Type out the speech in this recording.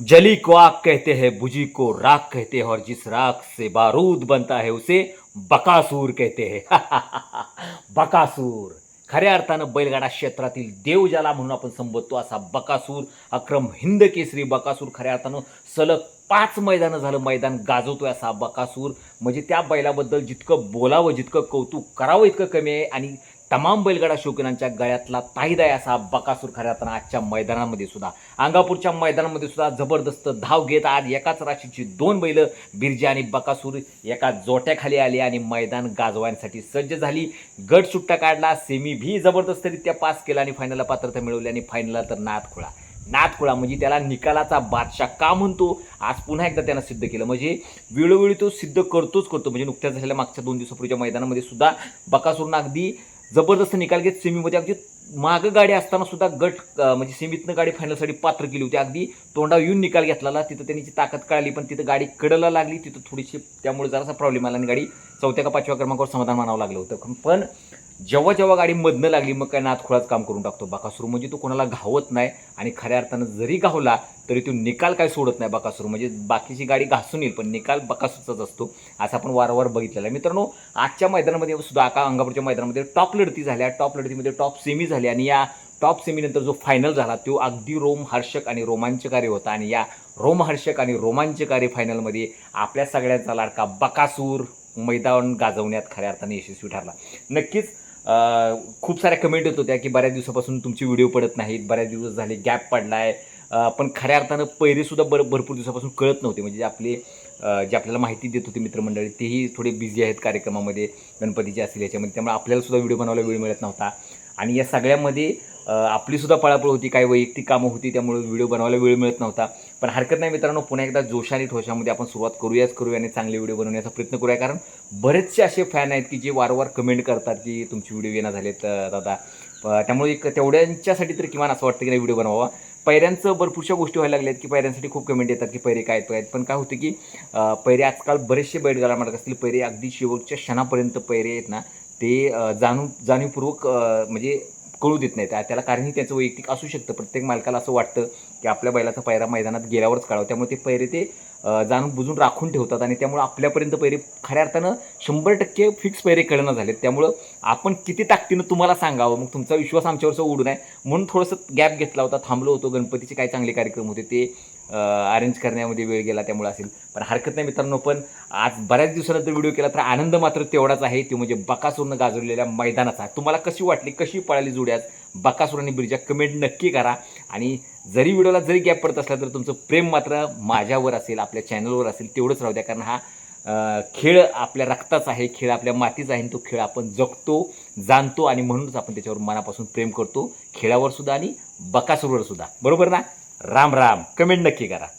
जली को आग कहते हैं बुझी को राख कहते हैं और जिस राख से बारूद बनता है उसे बकासूर कहते हैं। बकासूर। खऱ्या अर्थानं बैलगाडा क्षेत्रातील देव ज्याला म्हणून आपण संबोधतो असा बकासूर अक्रम हिंद केसरी बकासूर खऱ्या अर्थानं सलग पाच मैदानं झालं मैदान गाजवतोय असा बकासूर. म्हणजे त्या बैलाबद्दल जितकं बोलावं जितकं कौतुक करावं इतकं कमी आहे. आणि तमाम बैलगाडा शौकीनांच्या गळ्यातला ताईदाय असा बकासूर खऱ्या अर्थानं आजच्या मैदानामध्ये सुद्धा. अंगापूरच्या मैदानामध्ये सुद्धा जबरदस्त धाव घेत आज एकाच राशीची दोन बैल बिरजा आणि बकासूर एका जोट्याखाली आली आणि मैदान गाजवायसाठी सज्ज झाली. गट सुट्टा काढला सेमी भी जबरदस्तरित्या पास केला आणि फायनलला पात्रता मिळवली आणि फायनलला तर नाथखुळा खुळा म्हणजे त्याला निकालाचा बादशाह का म्हणतो? आज पुन्हा एकदा त्यानं सिद्ध केलं. म्हणजे वेळोवेळी तो सिद्ध करतोच करतो. म्हणजे नुकत्याच झालेल्या मागच्या दोन दिवसापूर्वीच्या मैदानामध्ये सुद्धा बकासूरनं अगदी जबरदस्त निकाल घेत सेमीमध्ये अगदी मागं गाडी असताना सुद्धा गट म्हणजे सेमीतनं गाडी फायनलसाठी पात्र केली होती. अगदी तोंडावर येऊन निकाल घेतलेला. तिथं त्यांची ताकद कळाली पण तिथं गाडी कडला लागली. तिथं थोडीशी त्यामुळे जरासा प्रॉब्लेम आला आणि गाडी चौथ्या का पाचव्या क्रमांकावर समाधान मानावं लागलं होतं. पण जेव्हा जेव्हा गाडी मधनं लागली मग काय नाथखुळाच काम करून टाकतो. बाकासूर म्हणजे तो कोणाला घावत नाही आणि खऱ्या अर्थानं जरी घावला तरी तो निकाल काय सोडत नाही बाकासूर. म्हणजे बाकीची गाडी घासून येईल पण निकाल बकासूरचाच असतो असं आपण वारंवार बघितलेलं आहे. मित्रांनो आजच्या मैदानामध्ये सुद्धा आका अंगापूरच्या मैदानामध्ये टॉप लढती झाल्या. टॉप लढतीमध्ये टॉप सेमी झाली आणि या टॉप सेमीनंतर जो फायनल झाला तो अगदी रोमहर्षक आणि रोमांचकारी होता. आणि या रोमहर्षक आणि रोमांचकारी फायनलमध्ये आपल्या सगळ्यांचा लाडका बकासूर मैदान गाजवण्यात खऱ्या अर्थाने यशस्वी ठरला. नक्कीच खूप साऱ्या कमेंट येत होत्या की बऱ्याच दिवसापासून तुमचे व्हिडिओ पडत नाहीत बऱ्याच दिवस झाले गॅप पडलाय. आहे पण खऱ्या अर्थानं पैरेसुद्धा बर भरपूर दिवसापासून कळत नव्हते. म्हणजे आपले जे आपल्याला माहिती देत होते मित्रमंडळी तेही थोडे बिझी आहेत कार्यक्रमामध्ये गणपतीचे असतील याच्यामध्ये. त्यामुळे आपल्यालासुद्धा व्हिडिओ बनवायला वेळ मिळत नव्हता. आणि या सगळ्यामध्ये आपलीसुद्धा पळापळ होती काही वैयक्तिक कामं होती त्यामुळे व्हिडिओ बनवायला वेळ मिळत नव्हता. पण हरकत नाही मित्रांनो पुन्हा एकदा जोशाने ठोशामध्ये आपण सुरुवात करूयाच करूया आणि चांगले व्हिडिओ बनवण्याचा प्रयत्न करूया. कारण बरेचसे असे फॅन आहेत की जे वारंवार कमेंट करतात की तुमची व्हिडिओ येणार झालेत दादा. त्यामुळे एक तेवढ्यांच्यासाठी तर किमान असं वाटतं की नाही व्हिडिओ बनवावा. पैऱ्यांचं भरपूरशा गोष्टी व्हायला लागल्या आहेत की पैऱ्यांसाठी खूप कमेंट येतात की पैरे काय आहेत. पण काय होतं की पैरे आजकाल बरेचसे बैलगाडा मार्ग असतील पैरे अगदी शेवटच्या क्षणापर्यंत पैरे आहेत ना ते अ, जाणून जाणीवपूर्वक म्हणजे कळू देत नाहीत. त्याला कारणही त्याचं वैयक्तिक असू शकतं. प्रत्येक मालकाला असं वाटतं की आपल्या बैलाचा पैरा मैदानात गेल्यावरच काढावं. त्यामुळे ते पैरे ते जाणून बुजून राखून ठेवतात आणि त्यामुळे आपल्यापर्यंत पैरे खऱ्या अर्थानं शंभर टक्के फिक्स पैरे कळणं झालेत. त्यामुळं आपण किती ताकदीनं तुम्हाला सांगावं? मग तुमचा विश्वास आमच्यावरचं उडू नये. म्हणून थोडंसं गॅप घेतला होता. थांबलो होतो. गणपतीचे काही चांगले कार्यक्रम होते. ते अरेंज करण्यामध्ये वेळ गेला त्यामुळे असेल. पण हरकत नाही मित्रांनो पण आज बऱ्याच दिवसानंतर व्हिडिओ केला तर आनंद मात्र तेवढाच आहे. तो म्हणजे बकासूरनं गाजवलेल्या मैदानाचा. तुम्हाला कशी वाटली कशी पळाली जोडी आज बकासूर आणि बिरजा कमेंट नक्की करा. आणि जरी व्हिडिओला जरी गॅप पडत असला तर तुमचं प्रेम मात्र माझ्यावर असेल आपल्या चॅनलवर असेल तेवढंच राहू द्या. कारण हा खेळ आपल्या रक्ताचा आहे खेळ आपल्या मातीचा आहे आणि तो खेळ आपण जगतो जाणतो आणि म्हणूनच आपण त्याच्यावर मनापासून प्रेम करतो. खेळावर सुद्धा आणि बकासूरवर सुद्धा. बरोबर ना? राम राम. कमेंट नक्की करा.